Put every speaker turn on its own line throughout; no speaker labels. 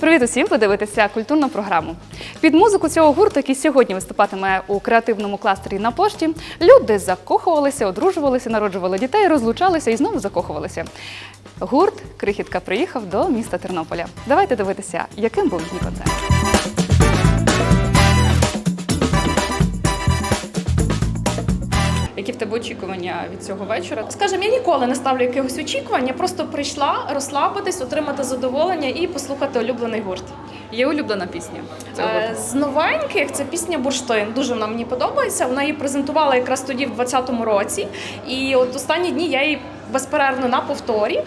Привіт усім! Ви дивитеся культурну програму. Під музику цього гурту, який сьогодні виступатиме у креативному кластері на пошті, люди закохувалися, одружувалися, народжували дітей, розлучалися і знову закохувалися. Гурт Крихітка приїхав до міста Тернополя. Давайте дивитися, яким був їхній концерт. Які в тебе очікування від цього вечора?
Скажем, я ніколи не ставлю якихось очікувань, я просто прийшла розслабитись, отримати задоволення і послухати улюблений гурт.
Є улюблена пісня. цього
Е. З новеньких це пісня Бурштин. Дуже вона мені подобається. Вона її презентувала якраз тоді, в 2020 році. І от останні дні я її безперервно на повторі.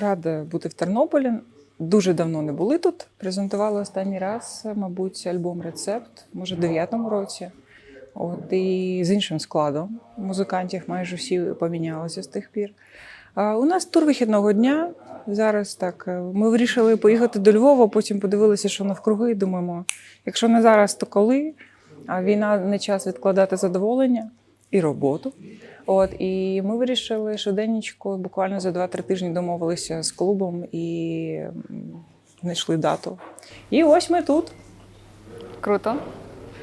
Рада бути в Тернополі. Дуже давно не були тут. Презентували останній раз, мабуть, альбом Рецепт, може, в 9-му році. От, і з іншим складом музикантів майже всі помінялися з тих пір. А у нас тур вихідного дня. Зараз так. е, Ми вирішили поїхати до Львова, потім подивилися, що навкруги, думаємо, якщо не зараз, то коли? А війна не час відкладати задоволення і роботу. От і ми вирішили швиденечко, буквально за 2-3 тижні домовилися з клубом і знайшли дату. І ось ми тут.
Круто.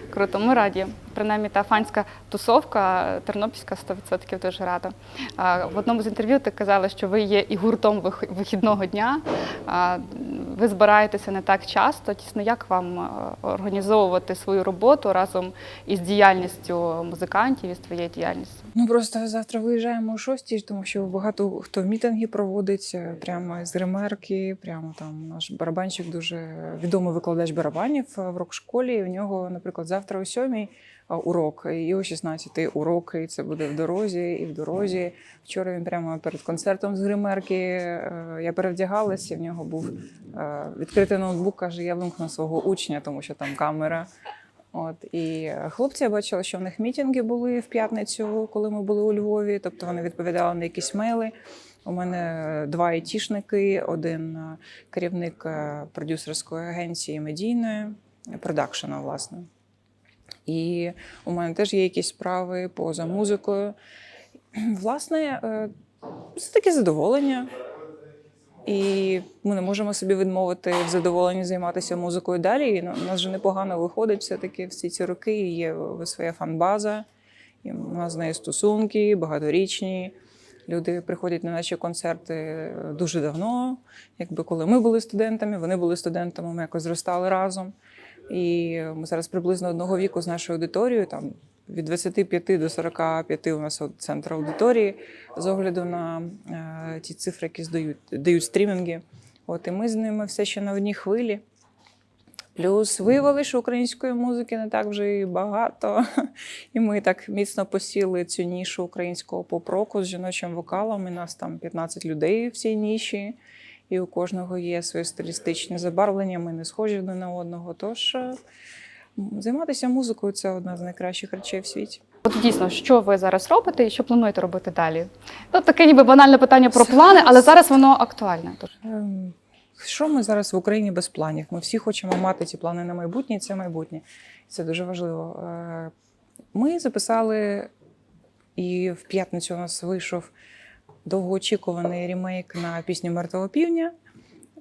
Круто, ми раді. Принаймні, та фанська тусовка тернопільська 100% дуже рада. В одному з інтерв'ю ти казала, що ви є і гуртом вихідного дня. Ви збираєтеся не так часто. Тісно, як вам організовувати свою роботу разом із діяльністю музикантів і з твоєю діяльністю?
Ну просто завтра виїжджаємо о 6, тому що багато хто мітинги проводить е, прямо з гримерки. Прямо там наш барабанщик дуже відомий викладач барабанів е, в рок-школі. В нього, наприклад, завтра о 7 урок, і о 16 урок, і це буде в дорозі, і в дорозі. Вчора він прямо перед концертом з гримерки. е, Я перевдягалася, в нього був е, відкритий ноутбук, каже, я вимкну свого учня, тому що там камера. От і е, хлопці я бачила, що в них мітинги були в п'ятницю, коли ми були у Львові. Тобто вони відповідали на якісь мейли. У мене два айтішники, один е, керівник е, продюсерської агенції медійної, продакшена, власне. І у мене теж є якісь справи поза музикою. Власне, е, це таке задоволення. І ми не можемо собі відмовити в задоволенні займатися музикою далі. І у нас вже непогано виходить все-таки всі ці роки. І Є своя фан-база, і у нас з нею стосунки багаторічні. Люди приходять на наші концерти дуже давно. Якби коли ми були студентами, вони були студентами, ми якось зростали разом. І ми зараз приблизно одного віку з нашою аудиторією, там від 25 до 45 у нас центр аудиторії з огляду на е, ті цифри, які здають, дають стрімінги. От і ми з ними все ще на одній хвилі. Плюс виявили, що української музики не так вже і багато. І ми так міцно посіли цю нішу українського поп-року з жіночим вокалом. І нас там 15 людей в цій ніші. І у кожного є своє стилістичне забарвлення. Ми не схожі один на одного. Тож е, займатися музикою це одна з найкращих речей в світі.
От дійсно, що ви зараз робите і що плануєте робити далі? Ну, таке ніби банальне питання про плани, але зараз воно актуальне.
Ем, Що ми зараз в Україні без планів? Ми всі хочемо мати ці плани на майбутнє, і це майбутнє. Це дуже важливо. Е, Ми записали, і в п'ятницю у нас вийшов довгоочікуваний ремейк на пісню Мертвого півня.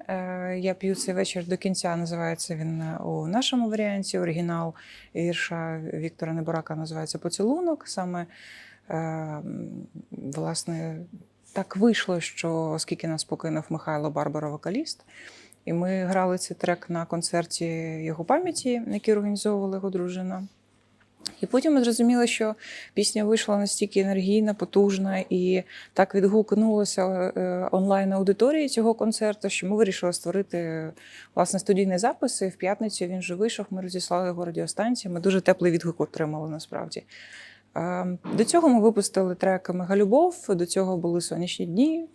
Е, Я п'ю цей вечір до кінця. Називається він у нашому варіанті. Оригінал вірша Віктора Неборака називається Поцілунок. Саме е, власне так вийшло, що оскільки нас покинув Михайло Барбара, вокаліст, і ми грали цей трек на концерті його пам'яті, який організовувала його дружина. І потім ми зрозуміли, що пісня вийшла настільки енергійна, потужна і так відгукнулася е, онлайн аудиторії цього концерту, що ми вирішили створити власне студійний запис. І в п'ятницю він вже вийшов. Ми розіслали його радіостанції. Ми дуже теплий відгук отримали насправді. Е, До цього ми випустили трек Мегалюбов, до цього були сонячні дні.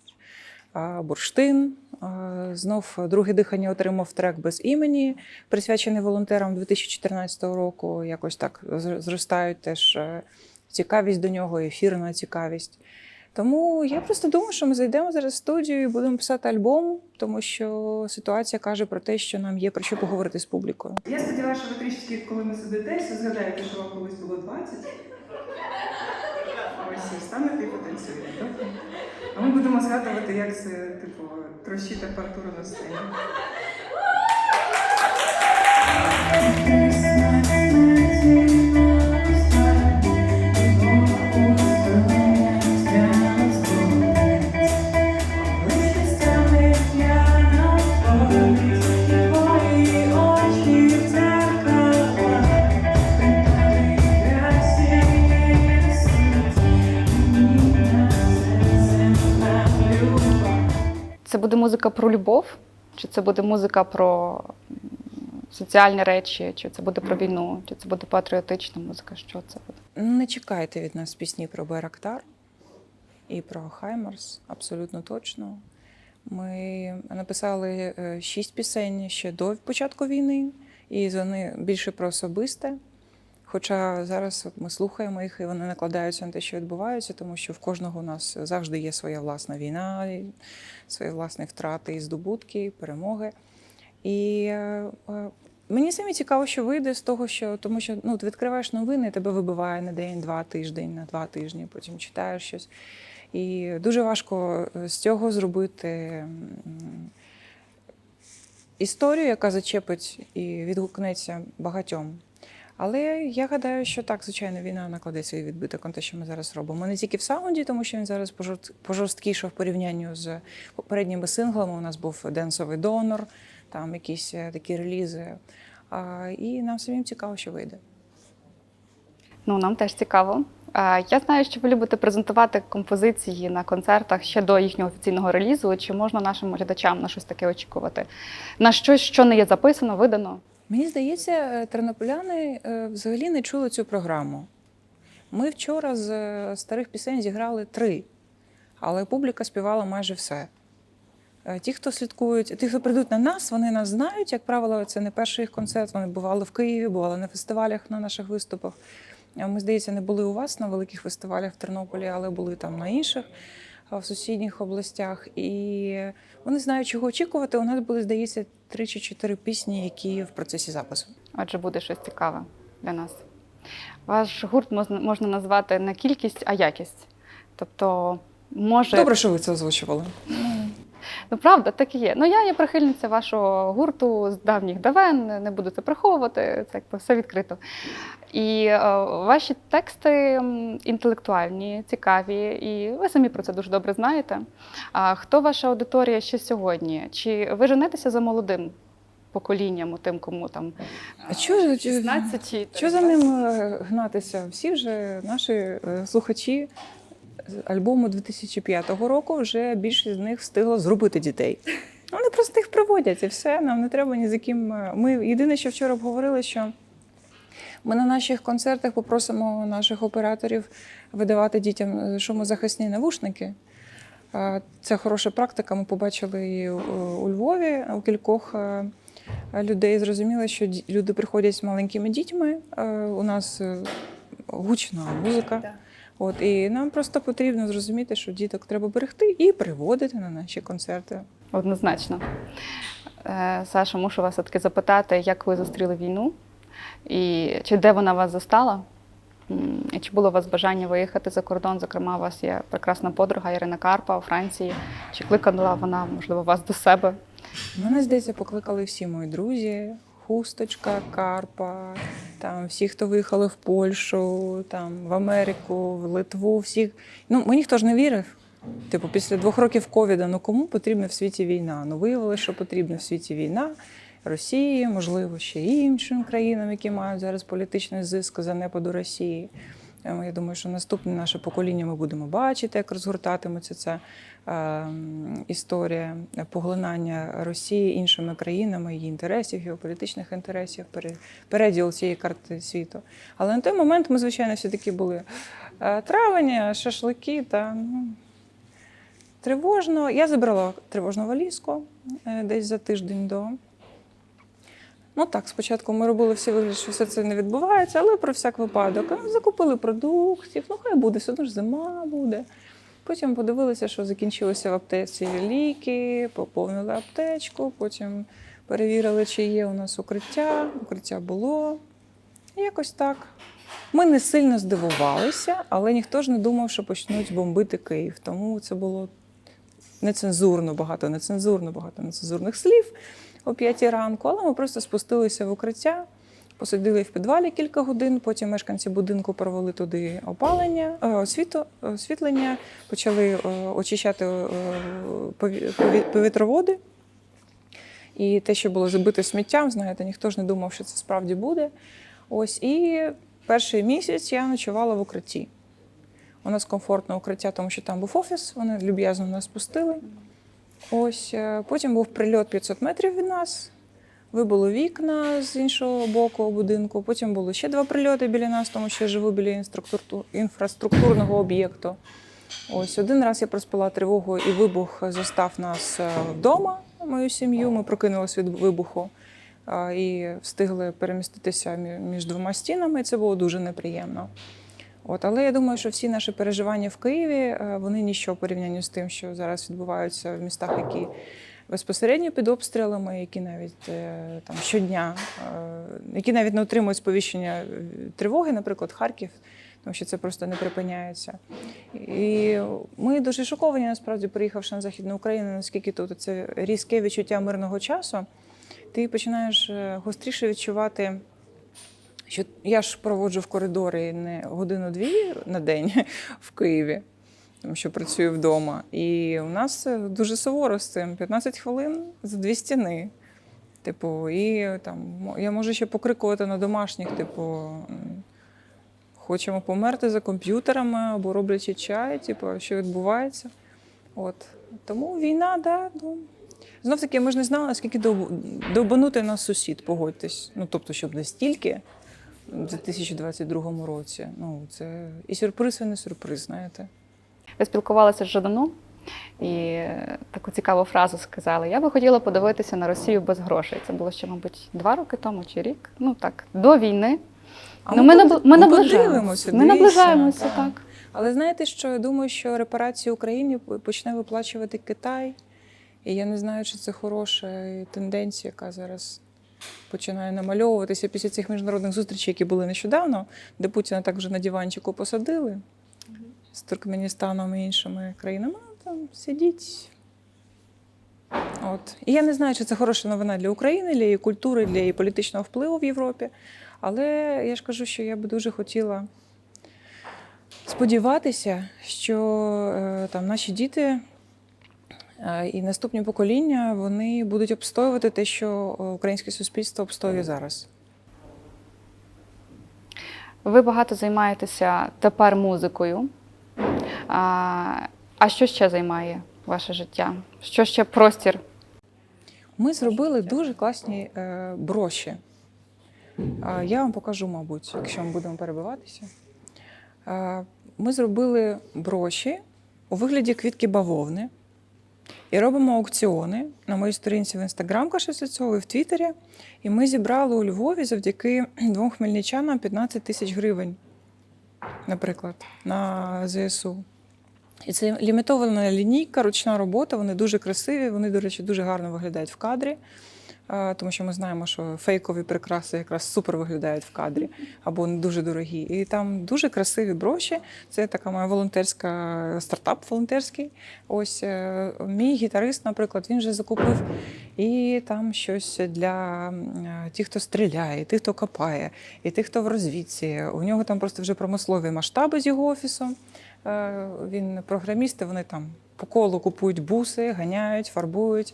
Бурштин. А, Знов друге дихання отримав трек без імені, присвячений волонтерам 2014 року. Якось так зр- зростають теж е, цікавість до нього, ефірна цікавість. Тому я просто думаю, що ми зайдемо зараз в студію і будемо писати альбом, тому що ситуація каже про те, що нам є про що поговорити з публікою.
Я сподіваюся, що ви трішки, коли ми сидитеся, згадаєте, що вам колись було 20. Ось станете і потанцюєте? А ми будемо згадувати, як це, типу, трощити апаратуру на сцені.
Музика про любов, чи це буде музика про соціальні речі, чи це буде про війну, чи це буде патріотична музика? Що це буде?
Не чекайте від нас пісні про Байрактар і про Хаймарс, абсолютно точно. Ми написали е, шість пісень ще до початку війни, і вони більше про особисте. Хоча зараз ми слухаємо їх, і вони накладаються на те, що відбувається, тому що в кожного у нас завжди є своя власна війна, свої власні втрати і здобутки, і перемоги. І е, е, Мені самі цікаво, що вийде з того, що тому що ну, ти відкриваєш новини, тебе вибиває на день, два тиждень, на два тижні, потім читаєш щось. І дуже важко е, з цього зробити історію, яка зачепить і відгукнеться багатьом. Але я гадаю, що так, звичайно, війна накладе свій відбиток на те, що ми зараз робимо. Не тільки в саунді, тому що він зараз пожорст- в порівнянні з попередніми синглами. У нас був денсовий донор, там якісь е, такі релізи. І нам самим цікаво, що вийде.
Ну, нам теж цікаво. Я знаю, що ви любите презентувати композиції на концертах ще до їхнього офіційного релізу. Чи можна нашим глядачам на щось таке очікувати? На щось, що не є записано, видано?
Мені здається, е, тернополяни е, взагалі не чули цю програму. Ми вчора з е, старих пісень зіграли три, але публіка співала майже все. Ті, хто слідкують, ті, хто прийдуть на нас, вони нас знають. Як правило, це не перший їх концерт. Вони бували в Києві, бували на фестивалях на наших виступах. Ми, здається, не були у вас на великих фестивалях в Тернополі, але були там на інших в сусідніх областях. І вони знають, чого очікувати. У нас були, здається, три чи чотири пісні, які в процесі запису.
Отже, буде щось цікаве для нас. Ваш гурт можна, назвати не кількість, а якість. Тобто, може.
Добре, що ви це озвучували.
Ну, правда, так і є. Ну, я є прихильниця вашого гурту з давніх давен, не буду це приховувати, це якби все відкрито. І е, ваші тексти інтелектуальні, цікаві, і ви самі про це дуже добре знаєте. А хто ваша аудиторія ще сьогодні? Чи ви женетеся за молодим поколінням, тим, кому там
А чого,
16 і
що за ним е, гнатися? Всі вже наші е, слухачі з альбому 2005 року вже більшість з них встигла зробити дітей. Вони просто їх приводять і все. Нам не треба ні за ким. е, Ми єдине, що вчора обговорили, що ми на наших концертах попросимо наших операторів видавати дітям шумозахисні навушники. Е, Це хороша практика. Ми побачили її у- Львові у кількох е, людей. Зрозуміли, що люди приходять з маленькими дітьми. У нас гучна музика. От і нам просто потрібно зрозуміти, що діток треба берегти і приводити на наші концерти.
Однозначно. Е, Саша, мушу вас все-таки запитати, як ви зустріли війну, і чи де вона вас застала? І чи було у вас бажання виїхати за кордон? Зокрема, у вас є прекрасна подруга Ірина Карпа у Франції. Чи кликала вона, можливо, вас до себе?
Мене здається, покликали всі мої друзі. Хусточка, Карпа, там всі, хто виїхали в Польщу, там в Америку, в Литву, всіх. Ну, мені ніхто ж не вірив. Типу, після двох років ковіда, ну кому потрібна в світі війна? Ну, виявилося, що потрібна в світі війна Росії, можливо, ще й іншим країнам, які мають зараз політичний зиск за непаду Росії. Ем, Я думаю, що наступне наше покоління ми будемо бачити, як розгортатиметься ця е, історія поглинання Росії іншими країнами, її інтересів, геополітичних інтересів, переділ цієї карти світу. Але на той момент ми, звичайно, всі таки були е, травені, шашлики та ну, Тривожно. Я забрала тривожну валізку е, десь за тиждень до. Ну так, спочатку ми робили всі вигляд, що все це не відбувається, але про всяк випадок. Закупили продуктів, ну хай буде, все одно ж зима буде. Потім подивилися, що закінчилися в аптеці ліки, поповнили аптечку, потім перевірили, чи є у нас укриття. Укриття було. Якось так. Ми не сильно здивувалися, але ніхто ж не думав, що почнуть бомбити Київ. Тому це було нецензурно багато, нецензурно багато нецензурних слів о п'ятій ранку. Але ми просто спустилися в укриття, посиділи в підвалі кілька годин. Потім мешканці будинку провели туди опалення, е, освіто, освітлення, почали е, очищати е, пові- пові- повітроводи. І те, що було забите сміттям, знаєте, ніхто ж не думав, що це справді буде. Ось і перший місяць я ночувала в укритті. У нас комфортне укриття, тому що там був офіс, вони люб'язно нас пустили. Ось е, потім був прильот 500 метрів від нас. Вибуло вікна з іншого боку будинку. Потім було ще два прильоти біля нас, тому що я живу біля інфраструктурного об'єкту. Ось один раз я проспала тривогу, і вибух застав нас е, вдома, мою сім'ю. Ми прокинулися від вибуху е, і встигли переміститися між двома стінами. Це було дуже неприємно. От, але я думаю, що всі наші переживання в Києві е, вони ніщо в порівнянні з тим, що зараз відбуваються в містах, які безпосередньо під обстрілами, які навіть е, там щодня, е, які навіть не отримують сповіщення е, тривоги, наприклад, Харків, тому що це просто не припиняється. І ми дуже шоковані, насправді, приїхавши на Західну Україну, наскільки тут це різке відчуття мирного часу. Ти починаєш гостріше відчувати що я ж проводжу в коридорі не годину-дві на день в Києві, тому що працюю вдома. І у нас дуже суворо з цим 15 хвилин за дві стіни. Типу, і там я можу ще покрикувати на домашніх, типу, хочемо померти за комп'ютерами або роблячи чай, типу, що відбувається. От. Тому війна, да, ну, Знов таки, ми ж не знали, наскільки дов- довбанутий нас сусід, погодьтесь. Ну, тобто, щоб настільки в 2022 році. Ну, це і сюрприз, і не сюрприз, знаєте.
Ви спілкувалися з Жаданом і таку цікаву фразу сказали: Я би хотіла подивитися на Росію без грошей. Це було ще, мабуть, два роки тому чи рік. Ну так, до війни.
А
ну, ми,
ми
ми
ми
наближаємося. Ми наближаємося,
так.
так.
Але знаєте, що я думаю, що репарації Україні почне виплачувати Китай. І я не знаю, чи це хороша тенденція, яка зараз починає намальовуватися після цих міжнародних зустрічей, які були нещодавно, де Путіна так вже на диванчику посадили з Туркменістаном і іншими країнами. Ну, Там сидіть. От. І я не знаю, чи це хороша новина для України, для її культури, для її політичного впливу в Європі. Але я ж кажу, що я би дуже хотіла сподіватися, що е, там наші діти е, і наступні покоління вони будуть обстоювати те, що українське суспільство обстоює зараз.
Ви багато займаєтеся тепер музикою. А, що ще займає ваше життя? Що ще простір?
Ми зробили дуже класні е, броші. Я вам покажу, мабуть, якщо ми будемо перебиватися. Ми зробили броші у вигляді квітки бавовни і робимо аукціони на моїй сторінці в інстаграм кашеться цього і в Твіттері. І ми зібрали у Львові завдяки двом хмельничанам 15 тисяч гривень, наприклад, на ЗСУ. І це лімітована лінійка, ручна робота. Вони дуже красиві. Вони, до речі, дуже гарно виглядають в кадрі. Тому що ми знаємо, що фейкові прикраси якраз супер виглядають в кадрі або не дуже дорогі. І там дуже красиві броші. Це така моя волонтерська стартап волонтерський. Ось е, мій гітарист, наприклад, він вже закупив і там щось для е, тих, хто стріляє, тих, хто копає, і тих, хто в розвідці. У нього там просто вже промислові масштаби з його офісом. Е, Він програміст, і вони там по колу купують буси, ганяють, фарбують.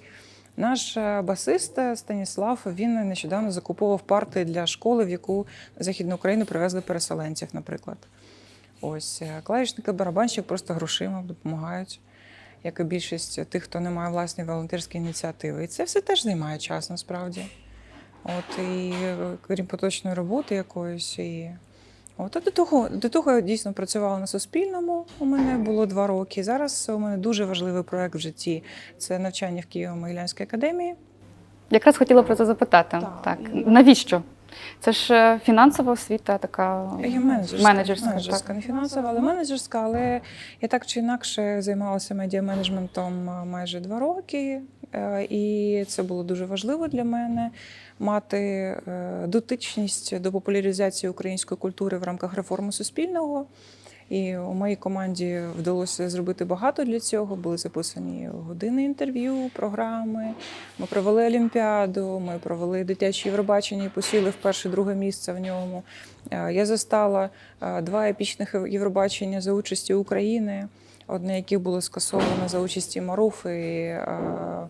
Наш е, басист е, Станіслав він нещодавно закуповував парти для школи, в яку Західну Україну привезли переселенців, наприклад. Ось клавішник і барабанщик просто грошима допомагають, як і більшість тих, хто не має власної волонтерської ініціативи. І це все теж займає час насправді. От і крім поточної роботи якоїсь, і От а до того, до того я дійсно працювала на Суспільному. У мене було два роки. Зараз у мене дуже важливий проект в житті це навчання в Києво-Могилянській академії.
Якраз хотіла про це запитати.
Так.
Так. Навіщо? Це ж е, фінансова освіта, така
Я менеджерська,
менеджерська,
менеджерська
так.
не фінансова, але менеджерська. Але я так чи інакше займалася медіаменеджментом а, майже два роки, Е, і це було дуже важливо для мене мати е, дотичність до популяризації української культури в рамках реформи суспільного. І у моїй команді вдалося зробити багато для цього. Були записані години інтерв'ю, програми. Ми провели Олімпіаду, ми провели дитяче Євробачення і посіли вперше друге місце в ньому. Е, Я застала е, два епічних Євробачення за участі України, одне яких було скасовано за участі Маруфи. Е,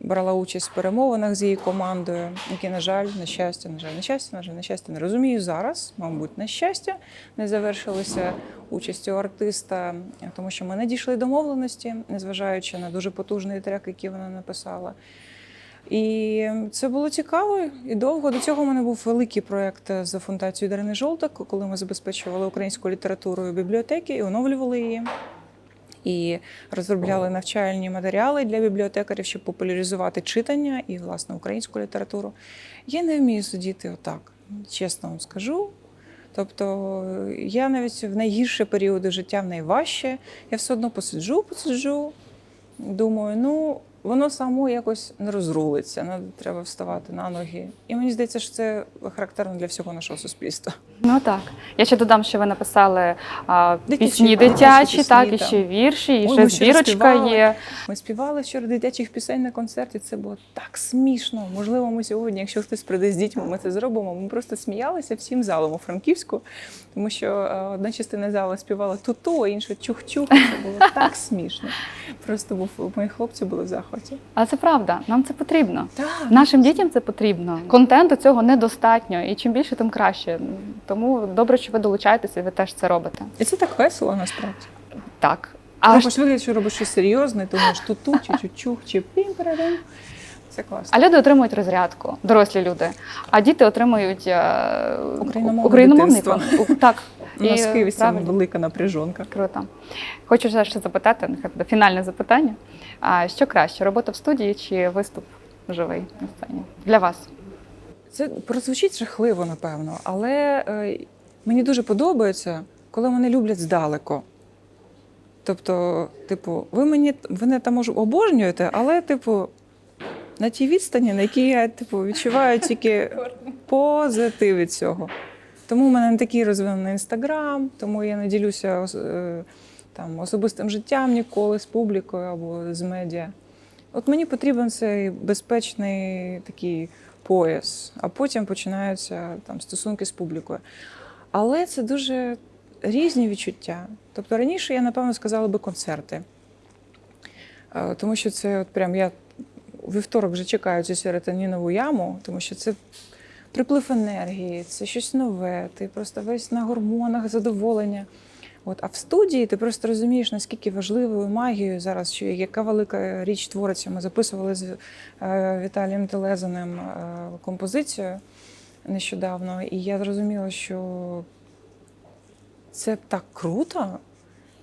брала участь в перемовинах з її командою, які, на жаль, на щастя, на жаль, на щастя, на жаль, на щастя, не розумію зараз, мабуть, на щастя, не завершилися участю артиста, тому що ми не дійшли домовленості, незважаючи на дуже потужний трек, який вона написала. І це було цікаво і довго. До цього в мене був великий проєкт з фундацією Дарини Жолтак, коли ми забезпечували українську літературу бібліотеки і оновлювали її. І розробляли навчальні матеріали для бібліотекарів, щоб популяризувати читання і, власне, українську літературу. Я не вмію сидіти отак, чесно вам скажу. Тобто я навіть в найгірші періоди життя, в найважче, я все одно посиджу, посиджу, думаю, ну воно само якось не розрулиться, надо, треба вставати на ноги. І мені здається, що це характерно для всього нашого суспільства.
Ну так. Я ще додам, що ви написали а,
Дитячі,
пісні
дитячі пісні,
так, і ще вірші, і
Ой,
ще збірочка є.
Ми співали вчора дитячих пісень на концерті. Це було так смішно. Можливо, ми сьогодні, якщо хтось прийде з дітьми, ми це зробимо. Ми просто сміялися всім залом у Франківську, тому що е, одна частина залу співала ту-ту, а інша чух-чух. Це було так смішно. Просто був мої хлопці були в захваті.
Але це правда, нам це потрібно.
Так,
Нашим дітям це потрібно. Контенту цього недостатньо, і чим більше, тим краще. Тому добре, що ви долучаєтеся, і ви теж це робите.
і це так весело насправді.
Так.
А
А,
хоч виглядає, що робиш щось серйозне, тому що ту-ту, чи чух-чух, чи пім-парарам. Це класно.
а люди отримують розрядку, дорослі люди. А діти отримують е,
Україномовне
україномовний
дитинство.
кон- Так.
У нас в Києві
правильно.
велика напряжонка.
Круто. Хочу ще ще запитати, нехай буде фінальне запитання. А що краще, робота в студії чи виступ живий на сцені? Для вас?
Це прозвучить жахливо, напевно, але е, мені дуже подобається, коли мене люблять здалеку. Тобто, типу, ви мені ви мене там може обожнюєте, але, типу, на тій відстані, на якій я типу, відчуваю тільки позитив від цього. Тому в мене не такий розвинений інстаграм, тому я не ділюся е, там, особистим життям ніколи з публікою або з медіа. От мені потрібен цей безпечний такий пояс, а потім починаються там стосунки з публікою. Але це дуже різні відчуття. Тобто раніше я, напевно, сказала би концерти. Е, Тому що це от прям я у вівторок вже чекаю цю серотонінову яму, тому що це приплив енергії, це щось нове, ти просто весь на гормонах задоволення. От, а в студії ти просто розумієш, наскільки важливою магією зараз, що яка велика річ твориться. Ми записували з е, Віталієм Телезаним е, композицію нещодавно, і я зрозуміла, що це так круто,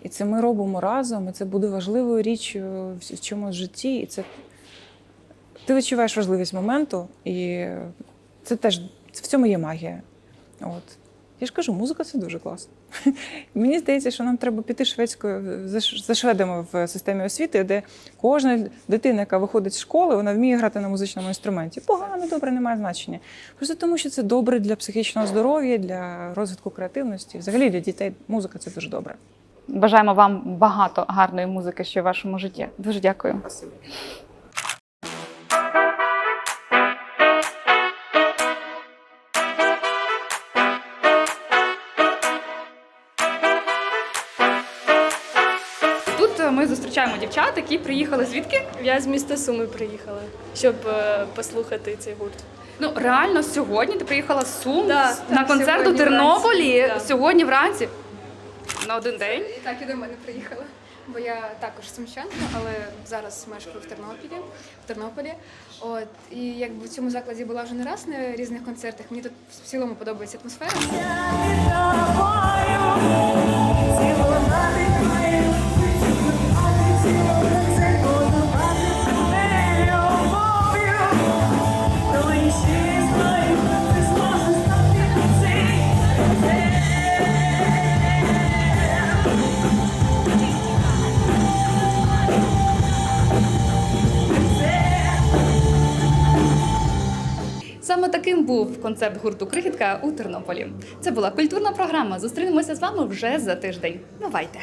і це ми робимо разом, і це буде важливою річчю в чомусь житті. І це ти відчуваєш важливість моменту, і це теж в цьому є магія. От. Я ж кажу, музика це дуже класно. Мені здається, що нам треба піти шведською за шведами в системі освіти, де кожна дитина, яка виходить з школи, вона вміє грати на музичному інструменті. Погано, добре, немає значення. Просто тому, що це добре для психічного здоров'я, для розвитку креативності. Взагалі для дітей музика це дуже добре.
Бажаємо вам багато гарної музики ще в вашому житті. Дуже дякую. Тут Е, ми зустрічаємо дівчат, які приїхали звідки?
Я з міста Суми приїхала, щоб е, послухати цей гурт.
Ну реально сьогодні ти приїхала з Сум
Да,
на
так,
концерт у Тернополі
вранці, да.
сьогодні вранці на один день.
І так і до мене приїхала.
Бо я також сумчанка, але зараз мешкаю в Тернополі. В Тернополі. От і якби в цьому закладі була вже не раз на різних концертах. Мені тут в цілому подобається атмосфера.
Я тобою цілувати концерт гурту Крихітка у Тернополі. Це була культурна програма. Зустрінемося з вами вже за тиждень. Бувайте!